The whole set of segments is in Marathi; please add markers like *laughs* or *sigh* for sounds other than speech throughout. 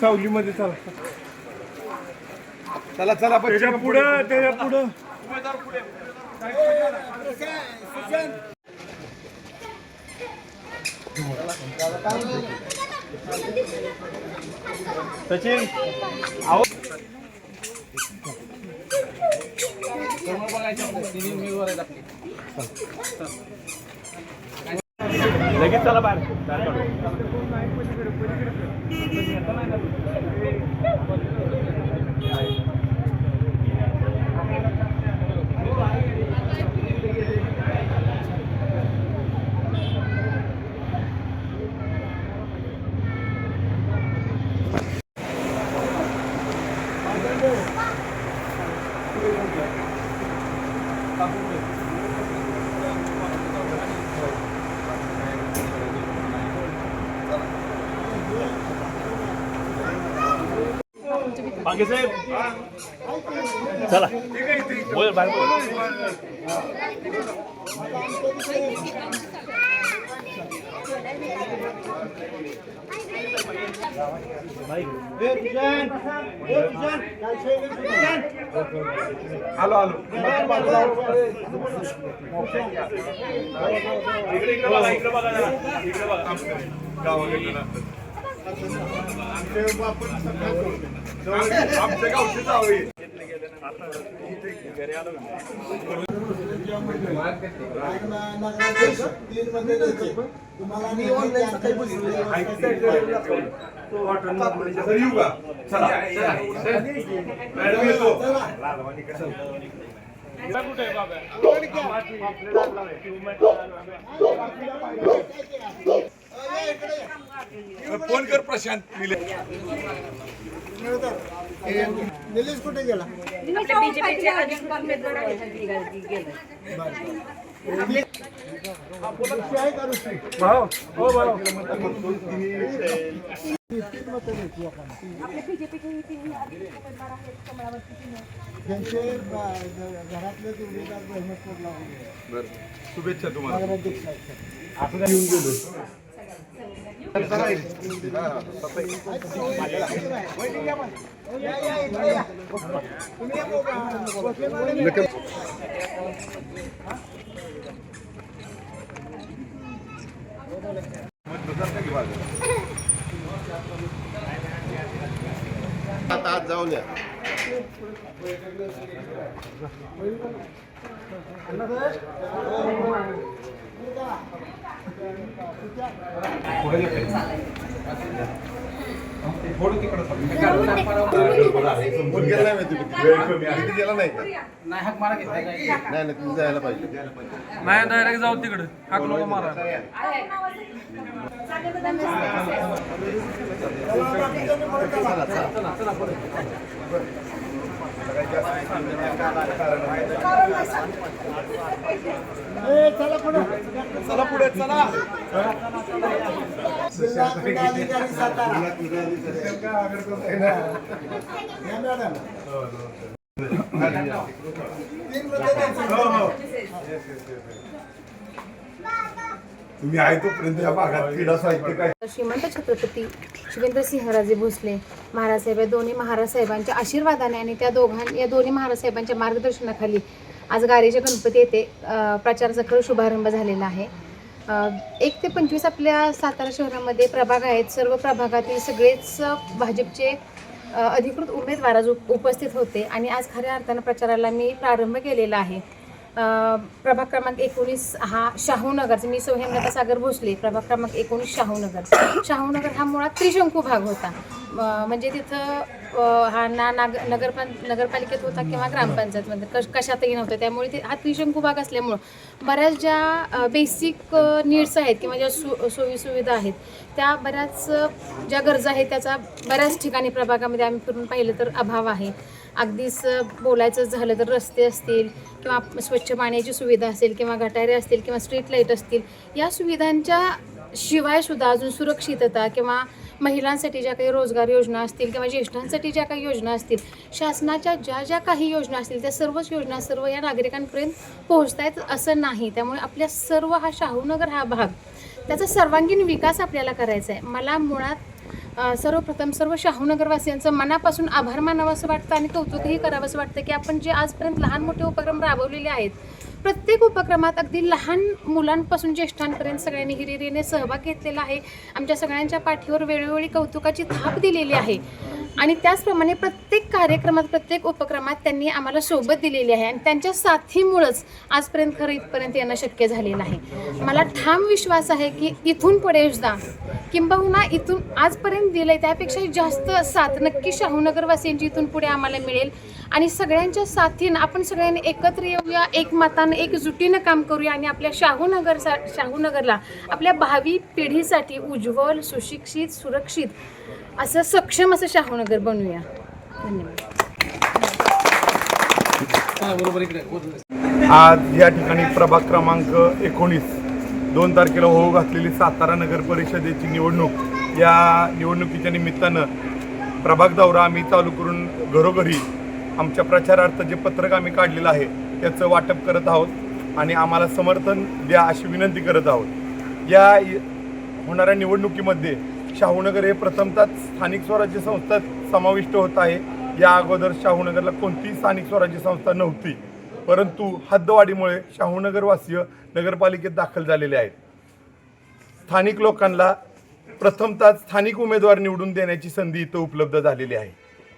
सावलीमध्ये चला. चला चला त्याच्या पुढं त्याच्या पुढं. सचिन आहो. लगेच चला बाहेर. Thank you. चला. बोल बाहेर बोल. आलो आलो इकडे इकडे बघा इकडे बघा. इकडे आमच्या गावची जावं आहे. तर येऊ का चला मॅडम येतो फोन कर प्रशांत निले निलेश कुठे गेला? हो ब- घरातले शुभेच्छा तुम्हाला. या, आता आज जाऊन या. समजून गेला नाही माहिती गेला नाही का नाही नाही तुम्ही जायला पाहिजे. नाही डायरेक्ट जाऊ तिकडे हाक नको मारा ए, चला पुढे चला. हो हो तुम्ही आहे तोपर्यंत या भागात क्रीडा साहित्य काय श्रीमंत छत्रपती शिवेंद्रसिंहराजे भोसले महाराज साहेब या दोन्ही महाराज साहेबांच्या आशीर्वादाने आणि त्या दोघां या दोन्ही महाराज साहेबांच्या मार्गदर्शनाखाली आज गारेच्या गणपती येथे अ, प्रचाराचा खरं शुभारंभ झालेला आहे. एक ते पंचवीस आपल्या सातारा शहरामध्ये प्रभाग आहेत. सर्व प्रभागातील सगळेच भाजपचे अधिकृत उमेदवार आज उपस्थित होते. आणि आज खऱ्या अर्थानं प्रचाराला मी प्रारंभ केलेला आहे. प्रभाग क्रमांक एकोणीस हा शाहूनगरचा मी सौ सागर भोसले. प्रभाग क्रमांक एकोणीस शाहूनगर शाहूनगर हा मुळात त्रिशंकू भाग होता. म्हणजे तिथं हा ना नाग नगरपं नगरपालिकेत होता किंवा ग्रामपंचायतमध्ये कश कशातही नव्हतं. त्यामुळे ते हा त्रिशंकू भाग असल्यामुळं बऱ्याच ज्या बेसिक नीड्स आहेत किंवा ज्या सु सोयीसुविधा आहेत त्या बऱ्याच ज्या गरजा आहेत त्याचा बऱ्याच ठिकाणी प्रभागामध्ये आम्ही फिरून पाहिलं तर अभाव आहे. अगदीच बोलायचं झालं तर रस्ते असतील किंवा स्वच्छ पाण्याची सुविधा असेल किंवा गटारे असतील किंवा स्ट्रीट लाइट असतील या सुविधांच्या शिवाय सुद्धा अजून सुरक्षितता किंवा महिलांसाठी ज्या काही रोजगार योजना असतील किंवा ज्येष्ठांसाठी ज्या काही योजना असतील शासनाच्या ज्या ज्या काही योजना असतील त्या सर्वच योजना सर्व या नागरिकांपर्यंत पोहोचत आहेत असं नाही. त्यामुळे आपल्या सर्व हा शाहूनगर हा भाग त्याचा सर्वांगीण विकास आपल्याला करायचा आहे. मला मुळात सर्वप्रथम सर्व शाहूनगरवासियांचं मनापासून आभार मानावं असं वाटतं आणि कौतुकही करावं असं वाटतं की आपण जे आजपर्यंत लहान मोठे उपक्रम राबवलेले आहेत प्रत्येक उपक्रमात अगदी लहान मुलांपासून ज्येष्ठांपर्यंत सगळ्यांनी हिरिरीने सहभाग घेतलेला आहे. आमच्या सगळ्यांच्या पाठीवर वेळोवेळी कौतुकाची थाप दिलेली आहे. आणि त्याचप्रमाणे प्रत्येक कार्यक्रमात प्रत्येक उपक्रमात त्यांनी आम्हाला सोबत दिलेली आहे आणि त्यांच्या साथीमुळंच आजपर्यंत खरं इथपर्यंत येणं शक्य झालेलं आहे. मला ठाम विश्वास आहे की इथून पुढे सुद्धा किंबहुना इथून आजपर्यंत दिलं आहे त्यापेक्षा जास्त साथ नक्की शाहूनगरवासियांची इथून पुढे आम्हाला मिळेल. आणि सगळ्यांच्या साथीनं आपण सगळ्यांनी एकत्र येऊया एकमतानं एकजुटीनं काम करूया आणि आपल्या शाहूनगर शाहूनगरला आपल्या भावी पिढीसाठी उज्ज्वल सुशिक्षित सुरक्षित असं सक्षम असं शाहूनगर बनवूया धन्यवाद. आज या ठिकाणी प्रभाग क्रमांक एकोणीस दोन तारखेला होऊ घातलेली सातारा नगर परिषदेची निवडणूक. या निवडणुकीच्या निमित्तानं प्रभाग दौरा आम्ही चालू करून घरोघरी आमच्या प्रचारार्थ जे पत्रक आम्ही काढलेलं आहे त्याचं वाटप करत आहोत आणि आम्हाला समर्थन द्या अशी विनंती करत आहोत. या होणाऱ्या निवडणुकीमध्ये शाहूनगर हे प्रथमतः स्थानिक स्वराज्य संस्था समाविष्ट होत आहे. या अगोदर शाहूनगरला कोणतीही स्थानिक स्वराज्य संस्था नव्हती. परंतु हद्दवाढीमुळे शाहूनगरवासीय नगरपालिकेत दाखल झालेले आहेत. स्थानिक लोकांना प्रथमतः स्थानिक उमेदवार निवडून देण्याची संधी इथं उपलब्ध झालेली आहे.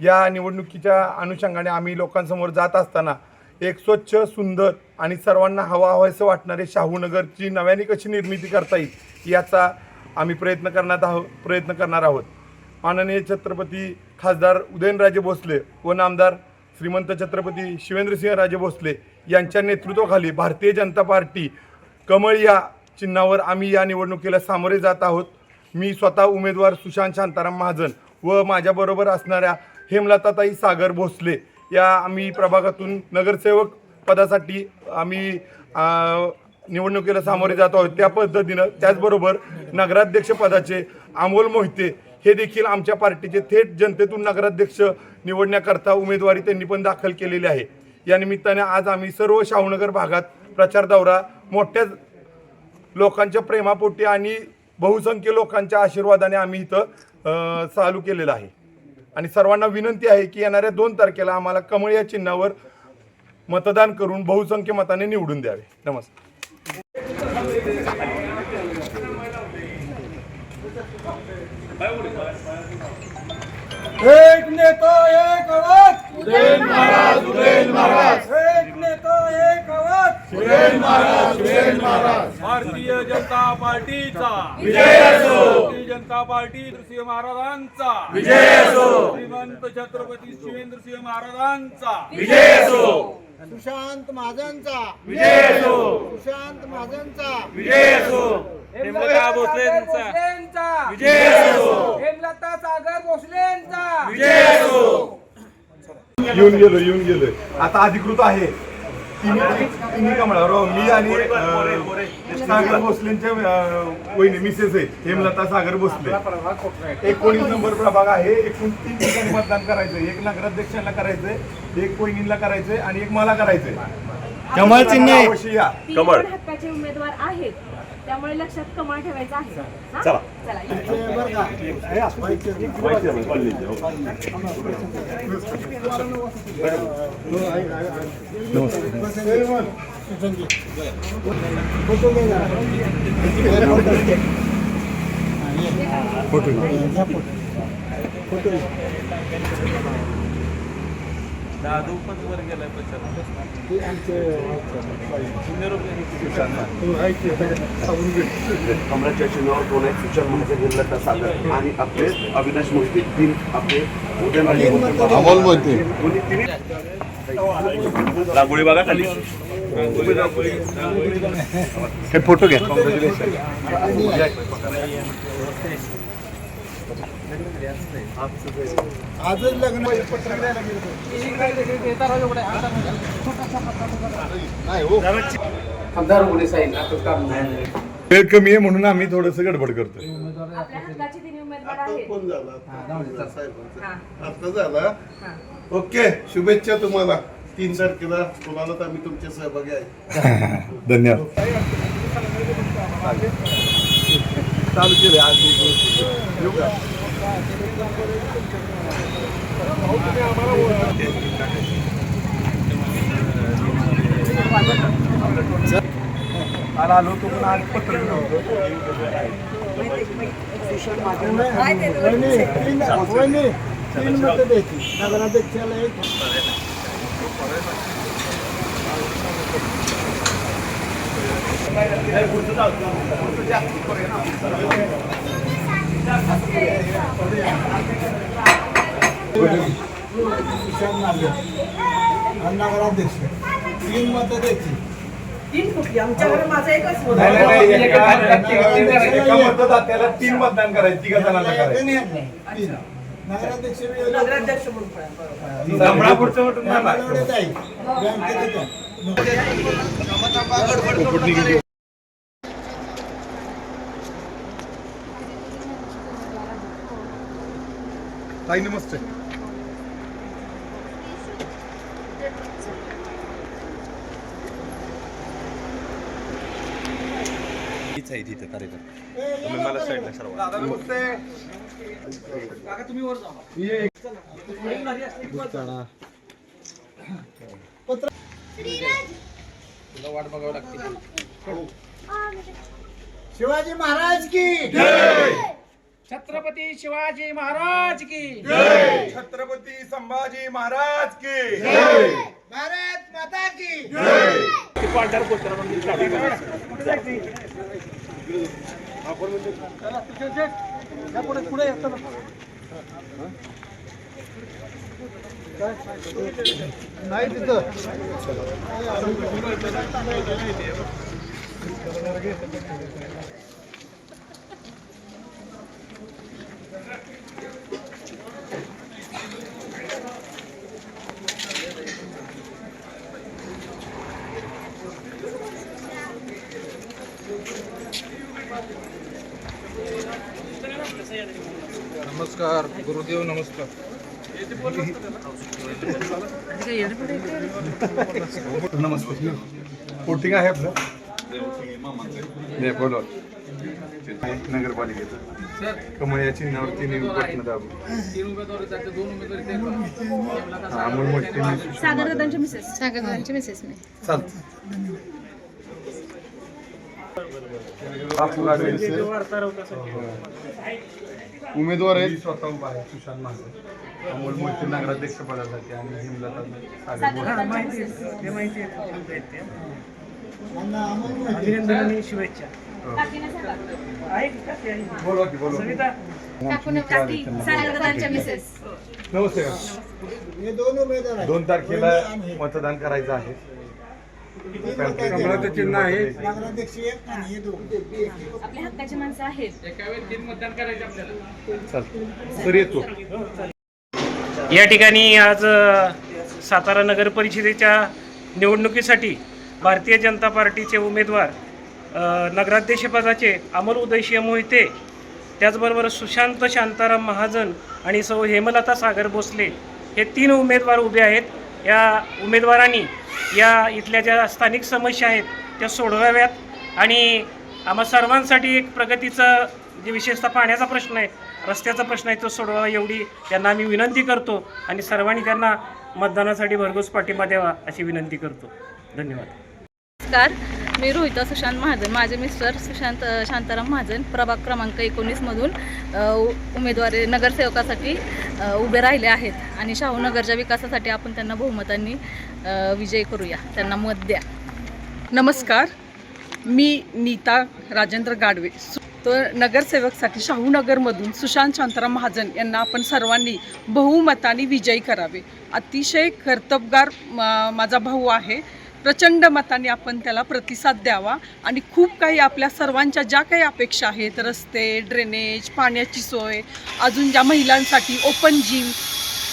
या निवडणुकीच्या अनुषंगाने आम्ही लोकांसमोर जात असताना एक स्वच्छ सुंदर आणि सर्वांना हवा हवायचं वाटणारे शाहूनगरची नव्याने कशी निर्मिती करता येईल याचा आम्ही प्रयत्न करण्यात आहोत प्रयत्न करणार आहोत. माननीय छत्रपती खासदार उदयनराजे भोसले व नामदार श्रीमंत छत्रपती शिवेंद्रसिंहराजे भोसले यांच्या नेतृत्वाखाली भारतीय जनता पार्टी कमळ या चिन्हावर आम्ही या निवडणुकीला सामोरे जात आहोत. मी स्वतः उमेदवार सुशांत शांताराम महाजन व माझ्याबरोबर असणाऱ्या हेमलताताई सागर भोसले या आम्ही प्रभागातून नगरसेवक पदासाठी आम्ही निवडणुकीला सामोरे जात आहोत. त्या पद्धतीनं त्याचबरोबर नगराध्यक्ष पदाचे अमोल मोहिते हे देखील आमच्या पार्टीचे थेट जनतेतून नगराध्यक्ष निवडण्याकरता उमेदवारी त्यांनी पण दाखल केलेली आहे. या निमित्ताने आज आम्ही सर्व शाहूनगर भागात प्रचार दौरा मोठ्या लोकांच्या प्रेमापोटी आणि बहुसंख्य लोकांच्या आशीर्वादाने आम्ही इथं चालू केलेलं आहे. आणि सर्वांना विनंती आहे की येणाऱ्या दोन तारखेला आम्हाला कमळ या चिन्हावर मतदान करून बहुसंख्य मताने निवडून द्यावे. नमस्कार. एक नेता एक आवाज. उदयन महाराज उदयन महाराज. एक नेता एक भारतीय जनता पार्टीचा. विजय असो. भारतीय जनता पार्टी श्री महाराजांचा. विजय असो. श्रीमंत छत्रपती शिवेंद्रसिंह महाराजांचा. विजय असो. सुशांत महाजनचा. विजय असो. सुशांत महाजनचा. विजय असो. हेमलता भोसलेंचा. विजय असो. हेमलता सागर भोसलेंचा. विजय असो. येऊन गेलो येऊन गेलोय आता अधिकृत आहे. तिन्ही तिन्ही कमळावर मी आणि सागर भोसलेंच्या वहिनी मिसेस आहेत हेमलता सागर भोसले. एकोणीस नंबर प्रभाग आहे. एकूण तीन ठिकाणी मतदान करायचंय. एक नगराध्यक्षांना करायचंय एक वहिनींना करायचंय आणि एक मला करायचंय. कमळ चिन्ह. आहे. अवश्य या. कमळ उमेदवार आहेत. त्यामुळे लक्षात कमळ ठेवायचं आहे हा? चला चला या. दादू पण वर गेलाय प्रचार कमळाच्या चिन्हावर दोन आहेत सुचन महाजन निर्लता सागर आणि आपले अविनाश मुश्ती तीन आपले. अमोल मोहिते. रांगोळी बघा खाली. हे फोटो घ्या. आजच लग्न पत्र द्यायला नाही हो. वेळ कमी आहे म्हणून आम्ही थोडस गडबड करतोय. आपल्या हक्काचे तिन्ही उमेदवार आहेत फोन झाला आता झाला. ओके शुभेच्छा तुम्हाला. तीन तारखेला कोणाला तर आम्ही तुमचे सहभागी आहे. *laughs* धन्यवाद. चालू केले आज एक गोष्ट. येऊ का? काल आलो तो पण आज पत्र वहिनी, तीन मतं द्यायची नगराध्यक्ष तीन मतं द्यायची नाही, नाही, नाही, एका- एका मतदात्याला तीन मतदान करायचं तिघा जणांना करायचं. तीन. नगराध्यक्ष आहे. बँकेत. ताई नमस्ते. मला साईडला सर्व. शिवाजी महाराज की. छत्रपती शिवाजी महाराज की। छत्रपती संभाजी महाराज की। भारत माता की। नाही तिथं नमस्कार गुरुदेव नमस्कार. नमस्कार वोटिंग आहे आपलं. नाही आहे नगरपालिकेचं. कमळ या चिन्हावर तिन्ही बटणं दाबू हा, अमोल मोठे मिसेस. सागरदांची मेसेज मी. चालतं. उमेदवार आहेत. मी स्वतः उभा आहे सुशांत माझे अमोल मोहिते नगराध्यक्ष पदासाठी आणि हिमलता सागर मोहिते. बोलवा की बोलवा. नमस्ते. हे दोन उमेदवार आहेत. दोन तारखेला मतदान करायचं आहे. कमळाचं चिन्ह आहे. नगराध्यक्ष एक आणि हे दोन आपल्या हक्काची माणसं आहेत. चालतं तर येतो. या ठिकाणी आज सातारा नगर परिषदेच्या निवडणुकीसाठी भारतीय जनता पार्टीचे उमेदवार नगराध्यक्षपदाचे अमोल उदयसिंह मोहिते त्याचबरोबर सुशांत शांताराम महाजन आणि सौ हेमलता सागर भोसले हे तीन उमेदवार उभे आहेत. या उमेदवारांनी या इथल्या ज्या स्थानिक समस्या आहेत त्या सोडवाव्यात. आणि आम्हा सर्वांसाठी एक प्रगतीचं जे विशेषतः पाण्याचा प्रश्न आहे रस्त्याचा प्रश्न आहे तो सोडवावा एवढी त्यांना आम्ही विनंती करतो. आणि सर्वांनी त्यांना मतदानासाठी भरघोस पाठिंबा द्यावा अशी विनंती करतो. धन्यवाद. नमस्कार. मी रोहिता सुशांत महाजन. माझे मिस्टर सुशांत शांताराम महाजन प्रभाग क्रमांक एकोणीसमधून उमेदवारी नगरसेवकासाठी उभे राहिले आहेत. आणि शाहूनगरच्या विकासासाठी आपण त्यांना बहुमतांनी विजय विजयी करूया. त्यांना मत द्या. नमस्कार. मी नीता राजेंद्र गाडवे. सु- तर नगरसेवकसाठी शाहूनगरमधून सुशांत शांताराम महाजन यांना आपण सर्वांनी बहुमताने विजयी करावे. अतिशय कर्तबगार माझा भाऊ आहे. प्रचंड मताने आपण त्याला प्रतिसाद द्यावा. आणि खूप काही आपल्या सर्वांच्या ज्या काही अपेक्षा आहेत रस्ते ड्रेनेज पाण्याची सोय अजून ज्या महिलांसाठी ओपन जिम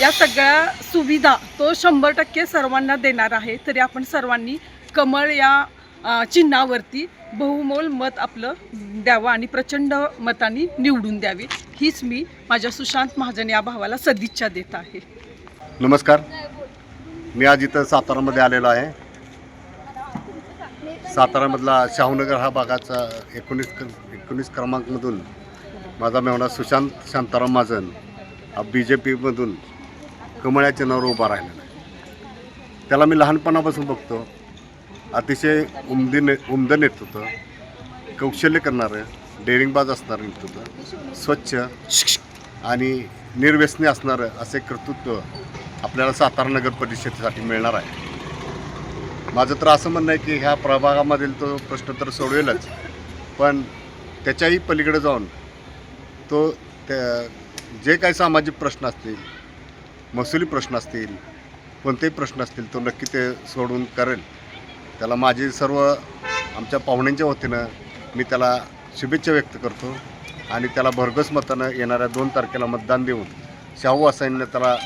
या सगळ्या सुविधा तो शंभर टक्के सर्वांना देणार आहे. तरी आपण सर्वांनी कमळ या चिन्हावरती बहुमोल मत आपलं द्यावं आणि प्रचंड मताने निवडून द्यावी. हीच मी माझ्या सुशांत महाजन या भावाला सदिच्छा देत आहे. नमस्कार. मी आज इथं सातारामध्ये आलेलो आहे. सातारामधला शाहूनगर हा भागाचा एकोणीस क- एकोणीस क्रमांकमधून माझा मेवणा सुशांत शांताराम महाजन हा बी जे पीमधून कमळ्या चिन्हावर उभा राहिलेला आहे. त्याला मी लहानपणापासून बघतो. अतिशय उमदी ने उमदं नेतृत्व कौशल्य करणारं डेअरिंगबाज असणारं नेतृत्व स्वच्छ आणि निर्व्यसनी असणारं असे कर्तृत्व आपल्याला सातारा नगर परिषदेसाठी मिळणार आहे. माझं तर असं म्हणणं आहे की ह्या प्रभागामधील तो प्रश्न तर सोडवेलच. पण त्याच्याही पलीकडे जाऊन तो त्या जे काही सामाजिक प्रश्न असतील महसुली प्रश्न असतील कोणतेही प्रश्न असतील तो नक्की ते सोडून करेल. त्याला माझी सर्व आमच्या पाहुण्यांच्या वतीनं मी त्याला शुभेच्छा व्यक्त करतो आणि त्याला भरघोस मतानं येणाऱ्या दोन तारखेला मतदान देऊन शाहू वासांनी त्याला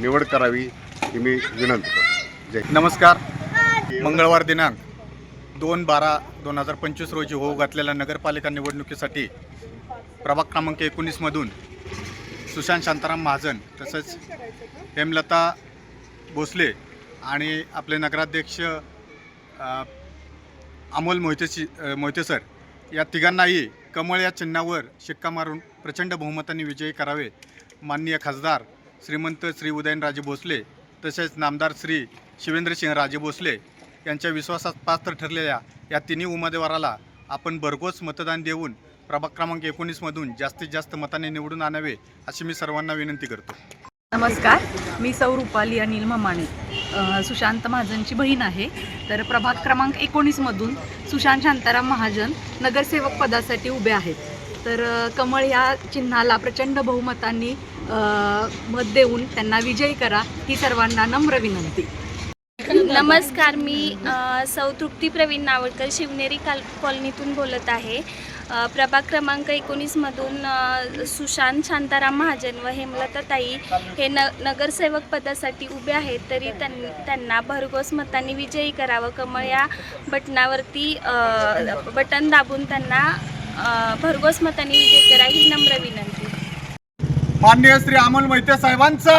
निवड करावी ही मी विनंती करतो. जय नमस्कार. मंगळवार दिनांक दोन बारा दोन हजार पंचवीस रोजी होऊ घातलेल्या नगरपालिका निवडणुकीसाठी प्रभाग क्रमांक एकोणीसमधून सुशांत शांताराम महाजन तसंच हेमलता भोसले आणि आपले नगराध्यक्ष अमोल मोहितेची मोहिते सर या तिघांनाही कमळ या चिन्हावर शिक्का मारून प्रचंड बहुमताने विजयी करावे माननीय खासदार श्रीमंत श्री उदयनराजे भोसले तसेच नामदार श्री शिवेंद्रसिंह राजे भोसले यांच्या विश्वासात पात्र ठरलेल्या या तिन्ही उमेदवाराला आपण भरघोस मतदान देऊन प्रभाग क्रमांक एकोणीसमधून जास्तीत जास्त मताने निवडून आणावे अशी मी सर्वांना विनंती करतो. नमस्कार मी सौ रुपाली अनिल ममाणे सुशांत महाजनची बहीण आहे. तर प्रभाग क्रमांक एकोणीसमधून सुशांत शांताराम महाजन नगरसेवक पदासाठी उभे आहेत. तर कमळ या चिन्हाला प्रचंड बहुमतांनी मत देऊन त्यांना विजयी करा ही सर्वांना नम्र विनंती. नमस्कार मी सौ तृप्ती प्रवीण नावडकर शिवनेरी काल कॉलनीतून बोलत आहे. प्रभाग क्रमांक एकोणीसमधून सुशांत शांताराम महाजन व हेमलता ताई हे न नगरसेवक पदासाठी उभे आहेत तरी त्यां त्यांना भरघोस मतांनी विजयी करावं. कमळ या बटनावरती बटन दाबून त्यांना भरघोस मतांनी विजयी करा ही नम्र विनंती. माननीय श्री अमोल मोहिते साहेबांचा.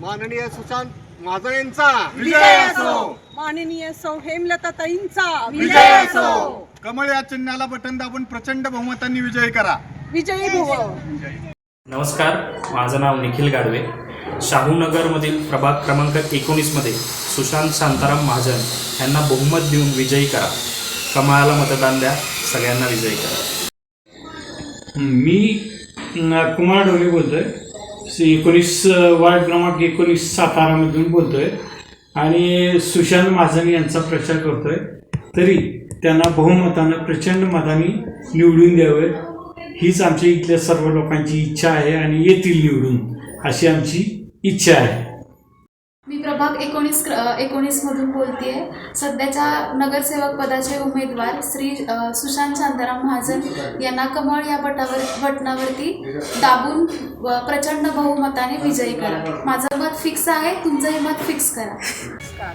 माननीय सुशांत महाजन यांचा माननीय सौ हेमलता ताईंचा कमळ या चिन्हाला बटन दाबून प्रचंड बहुमतांनी विजयी करा. विजयी भुव. नमस्कार माझं नाव निखिल गाडवे. शाहूनगरमधील प्रभाग क्रमांक एकोणीसमध्ये सुशांत शांताराम महाजन यांना बहुमत देऊन विजयी करा. कमळाला मतदान द्या सगळ्यांना विजयी करा. मी कुमार ढोले बोलतोय. एकोणीस वार्ड क्रमांक एकोणीस सातारामधून बोलतोय. आणि सुशांत महाजन यांचा प्रचार करतोय. तरी त्यांना बहुमतानं प्रचंड मताने निवडून द्यावे हीच आमच्या इथल्या सर्व लोकांची इच्छा आहे आणि येतील निवडून अशी आमची इच्छा आहे. प्रभाग एकोणीस एकोणीसमधून बोलते सध्याच्या नगरसेवक पदाचे उमेदवार श्री सुशांत शांताराम महाजन यांना कमळ या बटावर बटनावरती दाबून प्रचंड बहुमताने विजयी करा. माझं मत फिक्स आहे तुमचंही मत फिक्स करा. नमस्कार.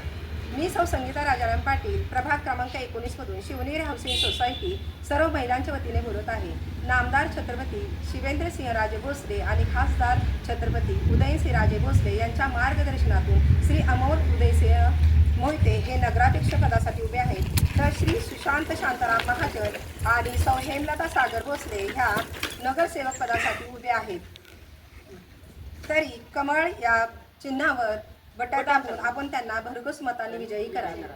मी सौ संगीता राजाराम पाटील प्रभाग क्रमांक एकोणीसमधून शिवनेरी हाऊसिंग सोसायटी सर्व महिलांच्या वतीने बोलत आहे. नामदार छत्रपती शिवेंद्रसिंह राजे भोसले आणि खासदार छत्रपती उदयसिंह राजे भोसले यांच्या मार्गदर्शनातून श्री अमोल उदयसिंह मोहिते हे नगराध्यक्ष पदासाठी उभे आहेत. तर श्री सुशांत शांताराम महाजन आणि सौ हेमलता सागर भोसले ह्या नगरसेवक पदासाठी उभे आहेत. तरी कमळ या चिन्हावर बटाटा आपण त्यांना भरघोस मताने विजयी करायला